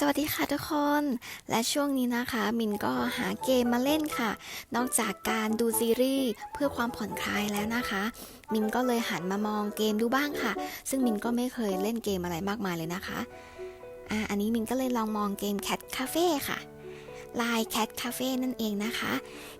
สวัสดีค่ะทุกคน และช่วงนี้นะคะ มินก็หาเกมมาเล่นค่ะ นอกจากการดูซีรีส์เพื่อความผ่อนคลายแล้วนะคะ มินก็เลยหันมามองเกมดูบ้างค่ะ ซึ่งมินก็ไม่เคยเล่นเกมอะไรมากมายเลยนะคะอ่าอันนี้มินก็เลยลองมองเกม Cat Cafe ค่ะลาย Cat Cafe นั่นเองนะคะ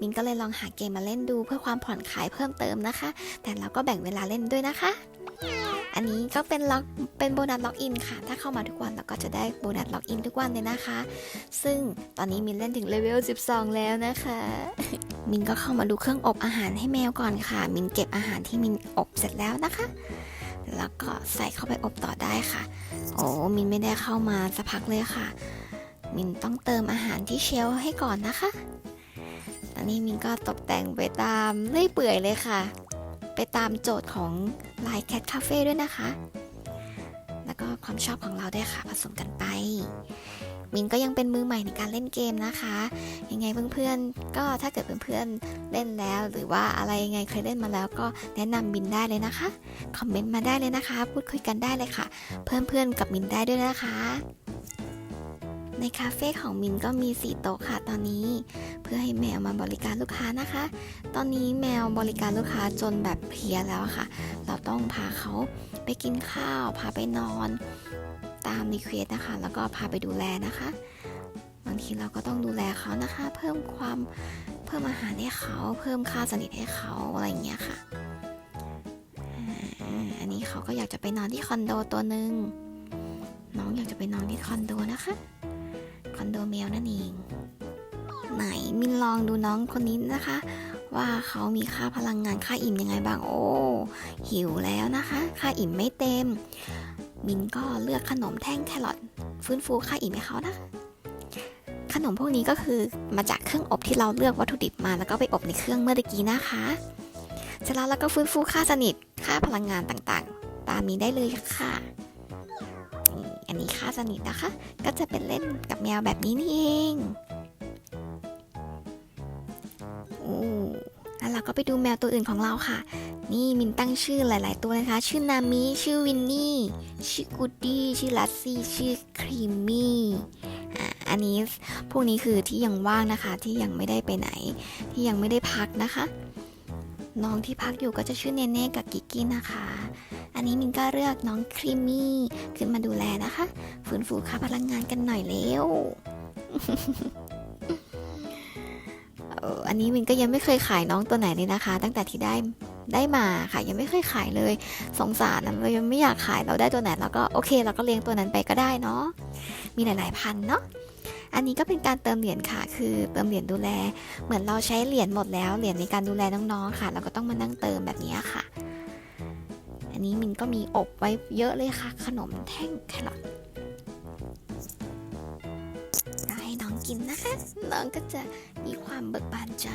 มินก็เลยลองหาเกมมาเล่นดูเพื่อความผ่อนคลายเพิ่มเติมนะคะ แต่เราก็แบ่งเวลาเล่นด้วยนะคะ อันนี้ก็เป็นล็อกเป็นโบนัสล็อกอินค่ะ ถ้าเข้ามาทุกวันเราก็จะได้โบนัสล็อกอินทุกวันเลยนะคะ ซึ่งตอนนี้มินเล่นถึงเลเวล 12 แล้วนะคะ มินก็เข้ามาดูเครื่องอบอาหารให้แมวก่อนค่ะ มินเก็บอาหารที่มินอบเสร็จแล้วนะคะ แล้วก็ใส่เข้าไปอบต่อได้ค่ะ โอ้มินไม่ได้เข้ามาสักพักเลยค่ะ มินต้องเติมอาหารที่เชลให้ก่อนนะคะตอนนี้มินก็ตกแต่งไปตามเรื่อยเปื่อยเลยค่ะ ไปตามโจทย์ของลาย Cat Cafe ด้วยนะคะ แล้วก็ความชอบของเราด้วยค่ะผสมกันไป มินก็ยังเป็นมือใหม่ในการเล่นเกมนะคะ ยังไงเพื่อนๆ ก็ถ้าเกิดเพื่อนๆ เล่นแล้ว หรือว่าอะไรยังไงเคยเล่นมาแล้วก็แนะนำมินได้เลยนะคะ คอมเมนต์มาได้เลยนะคะ พูดคุยกันได้เลยค่ะ เพื่อนๆกับมินได้ด้วยนะคะ ในคาเฟ่ของมินก็มี 4 โต๊ะค่ะตอนนี้ เพื่อให้แมวมาบริการลูกค้านะคะ ตอนนี้แมวบริการลูกค้าจนแบบเพลียแล้วค่ะ เราต้องพาเขาไปกินข้าว พาไปนอน ตามรีเควสนะคะ แล้วก็พาไปดูแลนะคะบางทีเราก็ต้องดูแลเขานะคะ เพิ่มความเพิ่มอาหารให้เขาเพิ่มค่าสนิทให้เขาอะไรอย่างเงี้ยค่ะอันนี้เขาก็อยากจะไปนอนที่คอนโดตัวหนึ่งน้องอยากจะไปนอนที่คอนโดนะคะ คอนโดแมวนั่นเอง ไหนมินลองดูน้องคนนี้นะคะ ว่าเขามีค่าพลังงานค่าอิ่มยังไงบ้างโอ้หิวแล้วนะคะ ค่าอิ่มไม่เต็ม มินก็เลือกขนมแท่งแครอทฟื้นฟูค่าอิ่มให้เขานะขนมพวกนี้ก็คือมาจากเครื่องอบที่เราเลือกวัตถุดิบมาแล้วก็ไปอบในเครื่องเมื่อกี้นะคะเสร็จแล้วเราก็ฟื้นฟูค่าสนิทค่าพลังงานต่างๆ ตามนี้ได้เลยค่ะ อันนี้ค่าสนิทนะคะ ก็จะเป็นเล่นกับแมวแบบนี้นี่เองโอ้แล้วเราก็ไปดูแมวตัวอื่นของเราค่ะ นี่มินตั้งชื่อหลาย ๆ ตัวนะคะ ชื่อนามิ ชื่อวินนี่ ชื่อกูดดี้ ชื่อลัสซี่ ชื่อครีมมี่อะอันนี้พวกนี้คือที่ยังว่างนะคะ ที่ยังไม่ได้ไปไหน ที่ยังไม่ได้พักนะคะ น้องที่พักอยู่ก็จะชื่อเนเน่กับกิกกี้นะคะ อันนี้มินก็เลือกน้องครีมมี่ขึ้นมาดูแลนะคะ ฟื้นฟูค่าพลังงานกันหน่อยเร็วอันนี้มินก็ยังไม่เคยขายน้องตัวไหนเลยนะคะ ตั้งแต่ที่ได้ได้มาค่ะ ยังไม่เคยขายเลย สงสารนะเรายังไม่อยากขายเราได้ตัวไหนเราก็โอเค เราก็เลี้ยงตัวนั้นไปก็ได้เนาะมีหลาย ๆ พันเนาะอันนี้ก็เป็นการเติมเหรียญค่ะ คือเติมเหรียญดูแล เหมือนเราใช้เหรียญหมดแล้ว เหรียญในการดูแลน้องๆค่ะ เราก็ต้องมานั่งเติมแบบนี้ค่ะ นี้มินก็มีอบไว้เยอะเลยค่ะ ขนมแท่งแครอทให้น้องกินนะคะ น้องก็จะมีความเบิกบานใจ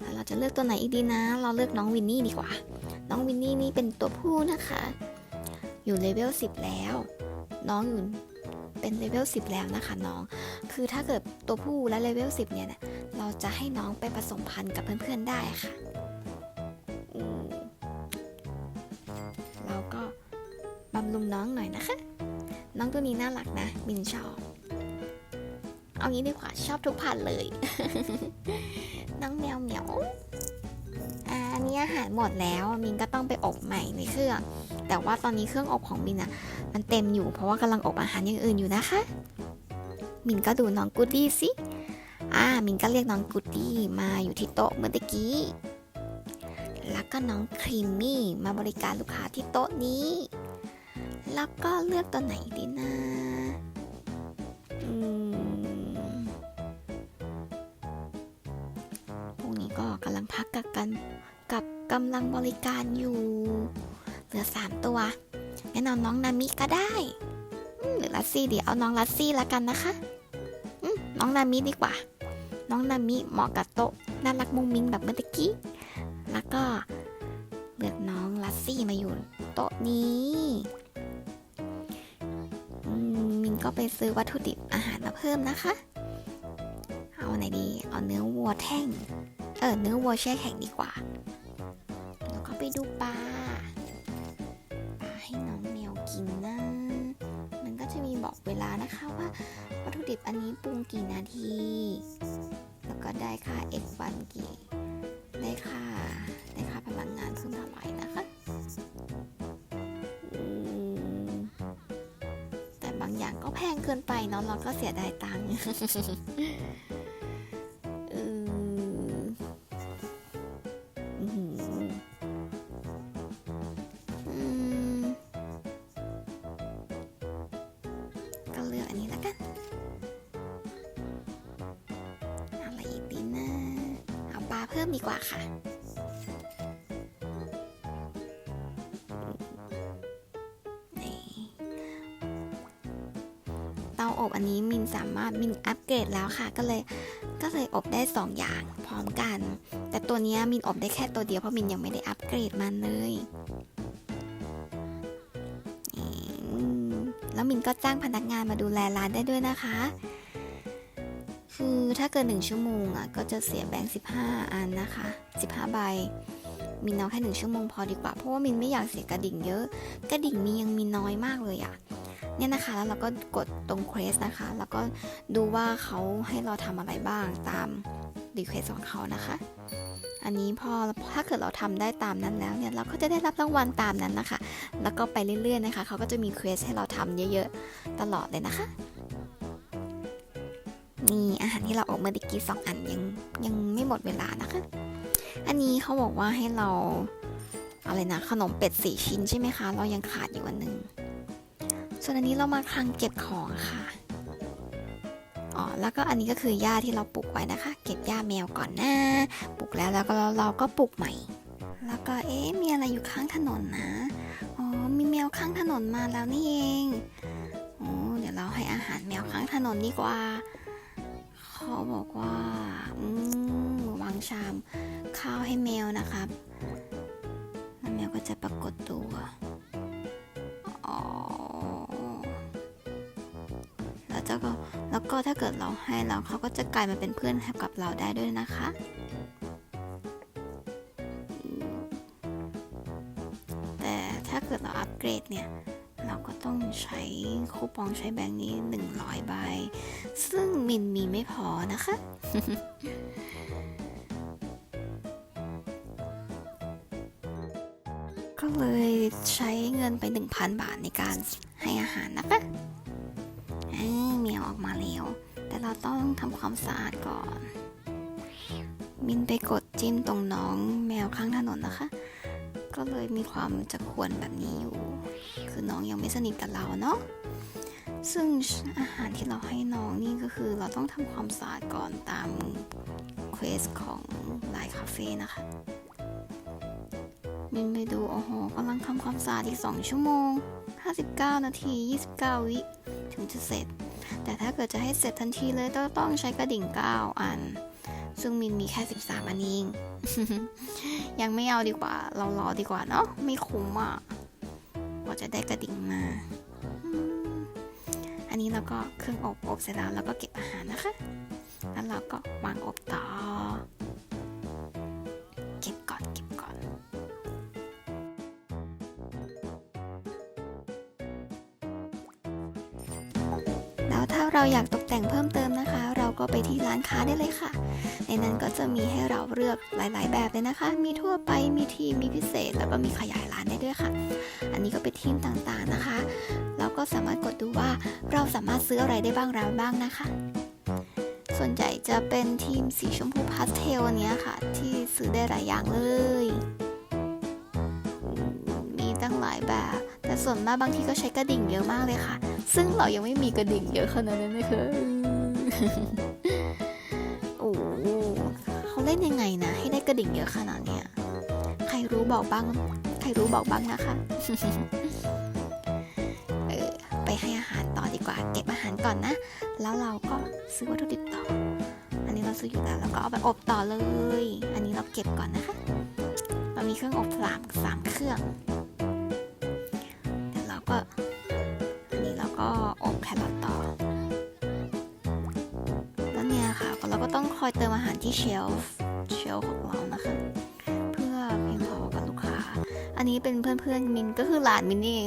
แล้วเราจะเลือกตัวไหนอีกดีนะ เราเลือกน้องวินนี่ดีกว่า น้องวินนี่นี่เป็นตัวผู้นะคะ อยู่เลเวล10 แล้ว น้องอยู่เป็นเลเวล10 แล้วนะคะน้อง คือถ้าเกิดตัวผู้และเลเวล10 เนี่ยนะเราจะให้น้องไปผสมพันธุ์กับเพื่อนๆได้ค่ะ น้องหน่อยนะคะ น้องตัวนี้น่ารักนะมินชอบ เอางี้ดีกว่าชอบทุกพันเลย น้องแมวเหมียวอ่าอันนี้อาหารหมดแล้วมินก็ต้องไปอบใหม่ในเครื่อง แต่ว่าตอนนี้เครื่องอบของมินอะมันเต็มอยู่เพราะว่ากำลังอบอาหารอย่างอื่นอยู่นะคะ มินก็ดูน้องกูดี้สิอ่ามินก็เรียกน้องกูดี้มาอยู่ที่โต๊ะเมื่อกี้แล้วก็น้องครีมมี่มาบริการลูกค้าที่โต๊ะนี้ ล้วก็เลือกตัวไหนดีนะอืมพวกนี้ก็กำลังพักกับกันกับกำลังบริการอยู่ เหลือสามตัวงั้นเอาน้องนามิก็ได้หรือลัสซี่เดี๋ยวเอาน้องลัสซี่ละกันนะคะน้องนามิดีกว่า น้องนามิเหมาะกับโต๊ะน่ารักมุ้งมิ้งแบบเมื่อกี้ แล้วก็เลือกน้องลัสซี่มาอยู่โต๊ะนี้ ก็ไปซื้อวัตถุดิบอาหารมาเพิ่มนะคะ เอาไหนดี เอาเนื้อวัวแท่ง เออ เนื้อวัวแช่แข็งดีกว่า แล้วก็ไปดูปลา ปลาให้น้องแมวกินนะ มันก็จะมีบอกเวลานะคะว่าวัตถุดิบอันนี้ปรุงกี่นาที แล้วก็ได้ค่า x วันกี่ ได้ค่า ได้ค่าพลังงานเพิ่มเท่าไหร่นะคะ พงเกินไปเนาะเราก็เสียดายตังค์เอออื้อหืออืมก็เลือกอันนี้แล้วกันอะไรอีกดีนะเอาปลาเพิ่มดีกว่าค่ะ อันนี้มินสามารถมินอัปเกรดแล้วค่ะ ก็เลยก็เลยอบได้ 2 อย่างพร้อมกัน แต่ตัวนี้มินอบได้แค่ตัวเดียวเพราะมินยังไม่ได้อัปเกรดมันเลยแล้วมินก็จ้างพนักงานมาดูแลร้านได้ด้วยนะคะ คือถ้าเกินหนึ่งชั่วโมงอะก็จะเสียแบงค์15อันนะคะ15ใบมินเอาแค่หนึ่งชั่วโมงพอดีกว่าเพราะว่ามินไม่อยากเสียกระดิ่งเยอะ กระดิ่งมียังมีน้อยมากเลยอะ เนี่ยนะคะ แล้วเราก็กดตรงเควสนะคะ แล้วก็ดูว่าเขาให้เราทำอะไรบ้างตามรีเควสของเขานะคะ อันนี้พอถ้าเกิดเราทำได้ตามนั้นแล้วเนี่ย เราก็จะได้รับรางวัลตามนั้นนะคะ แล้วก็ไปเรื่อยๆนะคะ เขาก็จะมีเควสให้เราทำเยอะๆ ตลอดเลยนะคะนี่อาหารที่เราออกเมื่อตะกี้สองอันยังยังไม่หมดเวลานะคะ อันนี้เขาบอกว่าให้เราอะไรนะขนมเป็ดสี่ชิ้นใช่ไหมคะ เรายังขาดอยู่อันหนึ่ง ส่วนอันนี้เรามาคลังเก็บของค่ะ อ๋อ แล้วก็อันนี้ก็คือหญ้าที่เราปลูกไว้นะคะ เก็บหญ้าแมวก่อนนะปลูกแล้วแล้วก็เราก็ปลูกใหม่ แล้วก็เอ๊ะ มีอะไรอยู่ข้างถนนนะ อ๋อ มีแมวข้างถนนมาแล้วนี่เอง โอ้เดี๋ยวเราให้อาหารแมวข้างถนนดีกว่า เขาบอกว่า อืมวางชามข้าวให้แมวนะครับ แล้วแมวก็จะปรากฏตัว แล้วเจ้าก็แล้วก็ถ้าเกิดเราให้เราเขาก็จะกลายมาเป็นเพื่อนกับเราได้ด้วยนะคะ แต่ถ้าเกิดเราอัปเกรดเนี่ยเราก็ต้องใช้คูปองใช้แบงค์นี้ 100 ใบ ซึ่งมินมีไม่พอนะคะ ก็เลยใช้เงินไป 1,000 บาทในการให้อาหารนะคะ มาแล้ว แต่เราต้องทำความสะอาดก่อน มินไปกดจิ้มตรงน้องแมวข้างถนนนะคะ ก็เลยมีความจะควรแบบนี้อยู่ คือน้องยังไม่สนิทกับเราเนาะซึ่งอาหารที่เราให้น้องนี่ก็คือเราต้องทำความสะอาดก่อนตามเควสของไลน์คาเฟ่นะคะมินไปดูโอ้โหกำลังทำความสะอาดอีก 2 ชั่วโมง 59 นาที 29 วิ ถึงจะเสร็จ แต่ถ้าเกิดจะให้เสร็จทันทีเลยต้องต้องใช้กระดิ่ง 9 อัน ซึ่งมินมีแค่ 13 อันเองยังไม่เอาดีกว่า เรารอดีกว่าเนาะไม่คุ้มอะกว่าจะได้กระดิ่งมา อันนี้เราก็เครื่องอบอบเสร็จแล้วเราก็เก็บอาหารนะคะ แล้วเราก็วางอบต่อ เราอยากตกแต่งเพิ่มเติมนะคะ เราก็ไปที่ร้านค้าได้เลยค่ะ ในนั้นก็จะมีให้เราเลือกหลาย ๆ แบบเลยนะคะ มีทั่วไปมีทีมมีพิเศษ แล้วก็มีขยายร้านได้ด้วยค่ะ อันนี้ก็เป็นทีมต่างๆนะคะแล้วก็สามารถกดดูว่าเราสามารถซื้ออะไรได้บ้างแล้วบ้างนะคะ ส่วนใหญ่จะเป็นทีมสีชมพูพาสเทลอันเนี้ยค่ะ ที่ซื้อได้หลายอย่างเลย ตั้งหลายแบบ แต่ส่วนมากบางทีก็ใช้กระดิ่งเยอะมากเลยค่ะ ซึ่งเรายังไม่มีกระดิ่งเยอะขนาดนั้นนะคะโอ้เขาเล่นยังไงนะ ให้ได้กระดิ่งเยอะขนาดเนี้ยใครรู้บอกบ้าง ใครรู้บอกบ้างนะคะเออไปให้อาหารต่อดีกว่า เก็บอาหารก่อนนะ แล้วเราก็ซื้อวัตถุดิบต่อ อันนี้เราซื้ออยู่แล้วเราก็เอาไปอบต่อเลย อันนี้เราเก็บก่อนนะคะ เรามีเครื่องอบสามสามเครื่อง ก็อันนี้เราก็อบแครอทต่อ แล้วเนี่ยค่ะเราก็ต้องคอยเติมอาหารที่เชลฟ์เชลฟ์ของเรานะคะ เพื่อเพียงพอกับลูกค้า อันนี้เป็นเพื่อนๆมินก็คือหลานมินเอง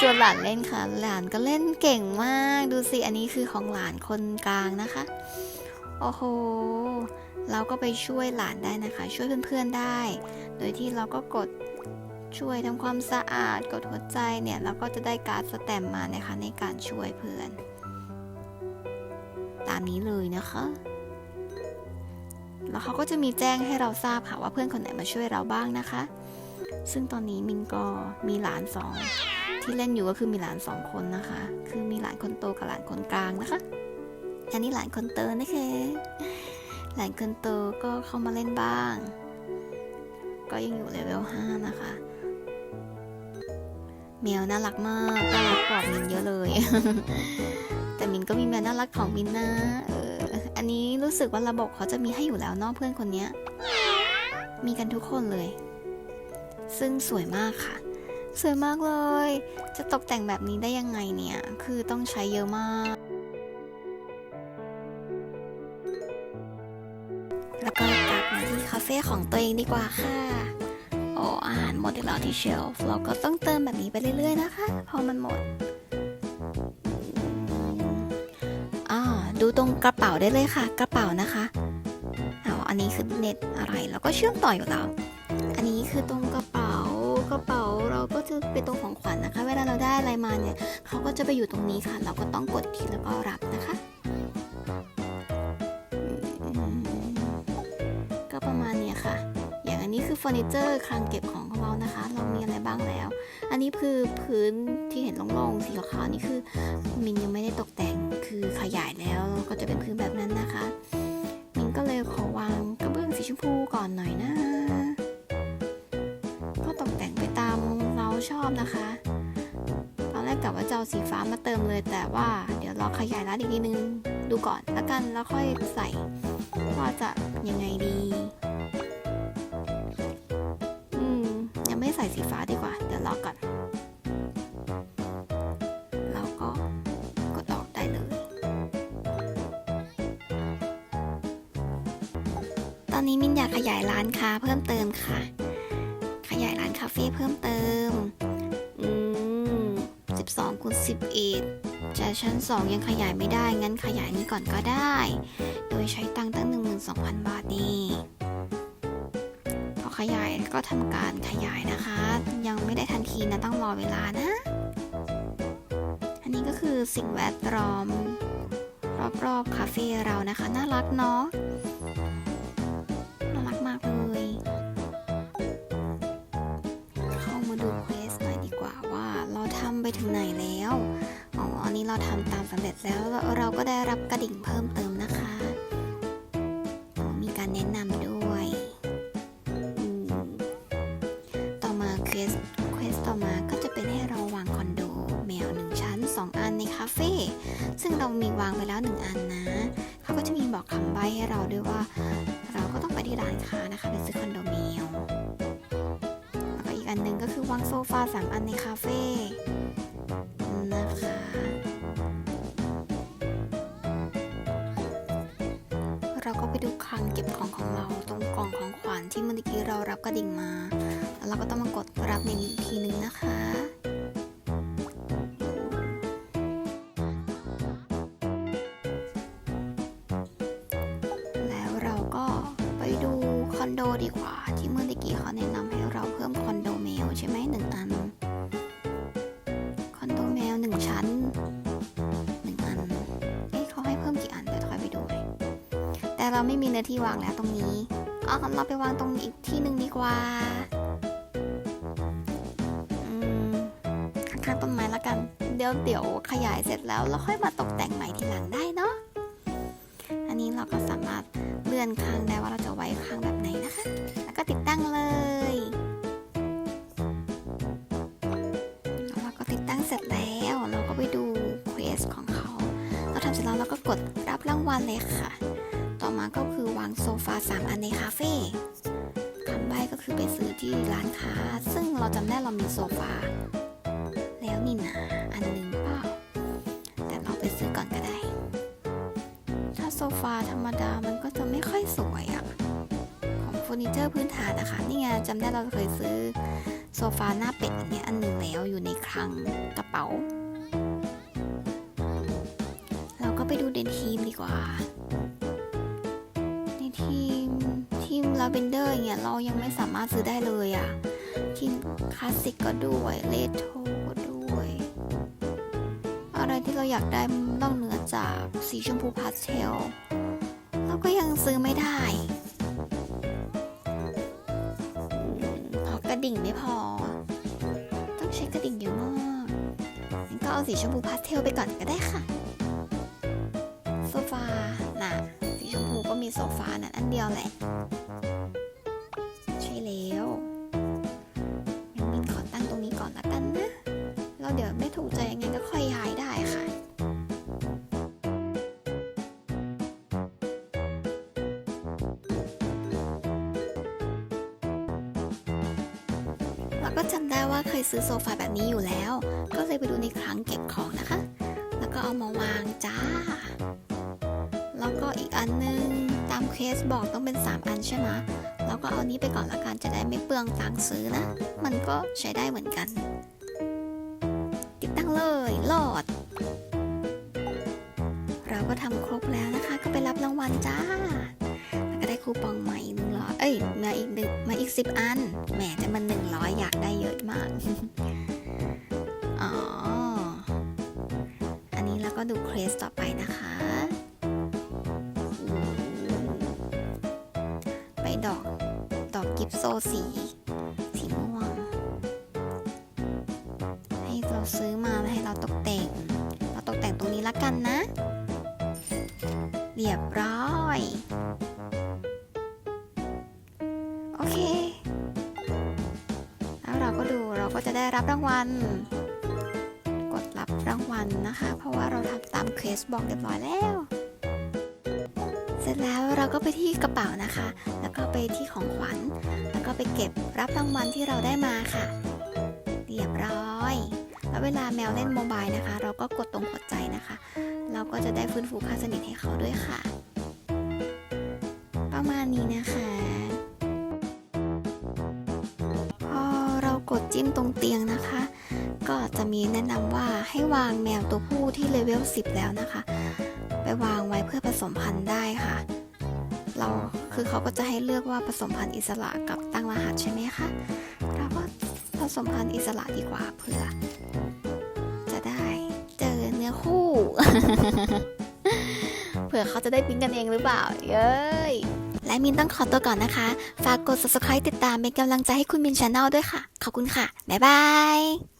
สชวนหลานเล่นค่ะ หลานก็เล่นเก่งมาก ดูสิ อันนี้คือของหลานคนกลางนะคะ โอ้โห เราก็ไปช่วยหลานได้นะคะ ช่วยเพื่อนๆได้ โดยที่เราก็กด ช่วยทำความสะอาดกดหัวใจเนี่ยเราก็จะได้การ์ดสแตมมานะคะในการช่วยเพื่อน ตามนี้เลยนะคะ แล้วเขาก็จะมีแจ้งให้เราทราบค่ะว่าเพื่อนคนไหนมาช่วยเราบ้างนะคะ ซึ่งตอนนี้มินก็มีหลานสองที่เล่นอยู่ก็คือมีหลานสองคนนะคะ คือมีหลานคนโตกับหลานคนกลางนะคะ อันนี้หลานคนโตนะคะหลานคนโตก็เข้ามาเล่นบ้าง ก็ยังอยู่เลเวล5นะคะ แมวน่ารักมากน่ารักกว่ามินเยอะเลย แต่มินก็มีแมวน่ารักของมินนะเอออันนี้รู้สึกว่าระบบเขาจะมีให้อยู่แล้วนอกเพื่อนคนเนี้ยมีกันทุกคนเลย ซึ่งสวยมากค่ะ สวยมากเลย จะตกแต่งแบบนี้ได้ยังไงเนี่ย คือต้องใช้เยอะมาก แล้วก็กลับมาที่คาเฟ่ของตัวเองดีกว่าค่ะ อ้อาหารหมดอีกแล้วที่เชลฟ์เราก็ต้องเติมแบบนี้ไปเรื่อยๆนะคะ พอมันหมดอ่าดูตรงกระเป๋าได้เลยค่ะ กระเป๋านะคะเอาอันนี้คือเน็ตอะไรแล้วก็เชื่อมต่ออยู่แล้ว อันนี้คือตรงกระเป๋ากระเป๋าเราก็จะเป็นตรงของขวัญนะคะ เวลาเราได้อะไรมาเนี่ยเขาก็จะไปอยู่ตรงนี้ค่ะ เราก็ต้องกดทีแล้วก็รับนะคะ เฟอร์นิเจอร์คลังเก็บของของเรานะคะ เรามีอะไรบ้างแล้ว อันนี้คือพื้นที่เห็นโล่งๆสีขาวนี่คือมินยังไม่ได้ตกแต่งคือขยายแล้วก็จะเป็นพื้นแบบนั้นนะคะ มินก็เลยขอวางกระเบื้องสีชมพูก่อนหน่อยนะ ก็ตกแต่งไปตามเราชอบนะคะตอนแรกกะว่าจะเอาสีฟ้ามาเติมเลย แต่ว่าเดี๋ยวรอขยายร้านอีกทีนึง ดูก่อนแล้วกันแล้วค่อยใส่ว่าจะยังไงดี อนนี้มินอยากขยายร้านค้าเพิ่มเติมค่ะ ขยายร้านคาเฟ่เพิ่มเติม อืม12คูณ11จะชั้น2ยังขยายไม่ได้ งั้นขยายนี้ก่อนก็ได้ โดยใช้ตังค์ตั้ง12,000บาทนี่พอขยายก็ทำการขยายนะคะ ยังไม่ได้ทันทีนะต้องรอเวลานะ อันนี้ก็คือสิ่งแวดล้อม รอบๆคาเฟ่เรานะคะ น่ารักเนาะ ถึงไหนแล้ว อ๋อ อันนี้เราทำตามสำเร็จแล้วเราก็ได้รับกระดิ่งเพิ่มเติมนะคะ อ๋อ มีการแนะนำด้วย ต่อมาเควสเควสต่อมาก็จะเป็นให้เราวางคอนโดแมวหนึ่งชั้นสองอันในคาเฟ่ ซึ่งเรามีวางไปแล้วหนึ่งอันนะ เขาก็จะมีบอกคำใบ้ให้เราด้วยว่า เราก็ต้องไปที่ร้านค้านะคะไปซื้อคอนโดแมวแล้วก็อีกอันหนึ่งก็คือวางโซฟาสามอันในคาเฟ่ นะคะเราก็ไปดูคลังเก็บของของเราตรงกล่องของขวัญที่เมื่อกี้เรารับกระดิ่งมา แล้วเราก็ต้องมากดรับในนี้อีกทีนึงนะคะ แต่เราไม่มีเนื้อที่วางแล้วตรงนี้อ๋อเราไปวางตรงอีกที่หนึ่งดีกว่าข้างๆต้นไม้ละกัน เดี๋ยวเดี๋ยวขยายเสร็จแล้วเราค่อยมาตกแต่งใหม่ทีหลังได้เนาะ อันนี้เราก็สามารถเลื่อนข้าง วางโซฟา3อันในคาเฟ่คำใบ้ก็คือไปซื้อที่ร้านค้า ซึ่งเราจำได้เรามีโซฟาแล้วนี่นะอันหนึงเปล่าแต่เราไปซื้อก่อนก็ได้ ถ้าโซฟาธรรมดามันก็จะไม่ค่อยสวยอะของเฟอร์นิเจอร์พื้นฐานนะคะนี่ไงจำได้เราเคยซื้อโซฟาหน้าเป็ดอันเนี้ยอันหนึ่งแล้วอยู่ในคลังกระเป๋า เราก็ไปดูในทีมดีกว่า มลาเวนเดอร์เนี่ยเรายังไม่สามารถซื้อได้เลยอะ่ะทีมคลาสสิกก็ด้วยเลโทก็ด้วย อะไรที่เราอยากได้นอกเหนือจากสีชมพูพาสเทลเราก็ยังซื้อไม่ได้เพราะกระดิ่งไม่พอ ต้องใช้กระดิ่งเยอะมากงั้นก็เอาสีชมพูพาสเทลไปก่อนก็ได้ค่ะโซฟาน่ะสีชมพูก็มีโซฟานั่นอันเดียวแหละ แล้วเดี๋ยวไม่ถูกใจยังไงก็ค่อยย้ายได้ค่ะแล้วก็จำได้ว่าเคยซื้อโซฟาแบบนี้อยู่แล้ว ก็เลยไปดูในคลังเก็บของนะคะ แล้วก็เอามาวางจ้า แล้วก็อีกอันนึงตามเคสบอกต้องเป็น 3 อันใช่ไหมแล้วก็เอานี้ไปก่อนละกันจะได้ไม่เปลืองตังค์ซื้อนะ มันก็ใช้ได้เหมือนกัน หลอด เราก็ทำครบแล้วนะคะ ก็ไปรับรางวัลจ้า แล้วก็ได้คูปองใหม่หนึ่งร้อยเอ้ย มาอีกหนึ่งมาอีกสิบอัน แหมแต่มันหนึ่งร้อยอยากได้เยอะมาก อ๋อ อันนี้เราก็ดูเครสต่อไปนะคะ ไปดอก ดอกกิฟโซสี โอเค แล้วเราก็ดูเราก็จะได้รับรางวัล กดรับรางวัลนะคะ เพราะว่าเราทำตามเควสบอกเรียบร้อยแล้ว เสร็จแล้วเราก็ไปที่กระเป๋านะคะ แล้วก็ไปที่ของขวัญ แล้วก็ไปเก็บรับรางวัลที่เราได้มาค่ะ เรียบร้อย แล้วเวลาแมวเล่นโมบายนะคะ เราก็กดตรงหัวใจนะคะ เราก็จะได้ฟื้นฟูค่าสนิทให้เขาด้วยค่ะาณนี้นะคะ พอเรากดจิ้มตรงเตียงนะคะ ก็จะมีแนะนำว่าให้วางแมวตัวผู้ที่เลเวล 10 แล้วนะคะ ไปวางไว้เพื่อผสมพันธุ์ได้ค่ะ เราคือเขาก็จะให้เลือกว่าผสมพันธุ์อิสระกับตั้งรหัสใช่ไหมคะเราก็ผสมพันธุ์อิสระดีกว่าเพื่อ จะได้เจอเนื้อคู่เผื่อเขาจะได้ปิ๊งกันเองหรือเปล่า เย้ย และมินต้องขอตัวก่อนนะคะ ฝากกด subscribe ติดตามเป็นกำลังใจให้คุณมินชาแนลด้วยค่ะ ขอบคุณค่ะ บ๊ายบาย